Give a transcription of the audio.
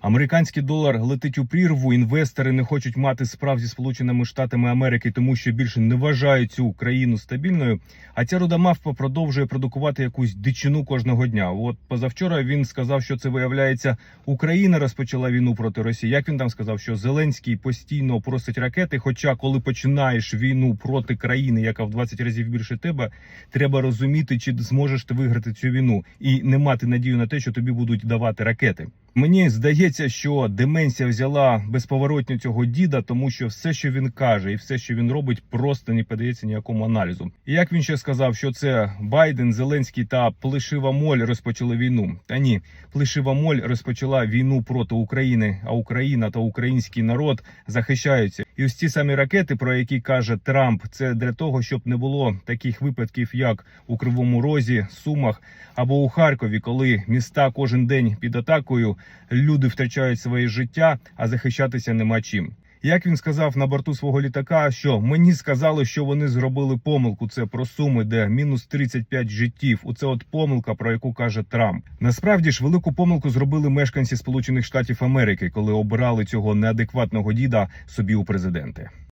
Американський долар летить у прірву. Інвестори не хочуть мати справ зі Сполученими Штатами Америки, тому що більше не вважають цю країну стабільною. А ця руда мавпа продовжує продукувати якусь дичину кожного дня. От позавчора він сказав, що це виявляється Україна розпочала війну проти Росії. Як він там сказав, що Зеленський постійно просить ракети. Хоча, коли починаєш війну проти країни, яка в 20 разів більше тебе, треба розуміти, чи зможеш ти виграти цю війну і не мати надію на те, що тобі будуть давати ракети. Мені здається, що деменція взяла безповоротньо цього діда, тому що все, що він каже, і все, що він робить, просто не подається ніякому аналізу. І як він ще сказав, що це Байден, Зеленський та Плешива Моль розпочали війну. Та ні, Плешива Моль розпочала війну проти України, а Україна та український народ захищаються. І ось ці самі ракети, про які каже Трамп, це для того, щоб не було таких випадків, як у Кривому Розі, Сумах або у Харкові, коли міста кожен день під атакою люди втрачають своє життя, а захищатися нема чим. Як він сказав на борту свого літака, що мені сказали, що вони зробили помилку. Це про суми, де мінус 35 життів. Оце от помилка, про яку каже Трамп. Насправді ж велику помилку зробили мешканці Сполучених Штатів Америки, коли обирали цього неадекватного діда собі у президенти.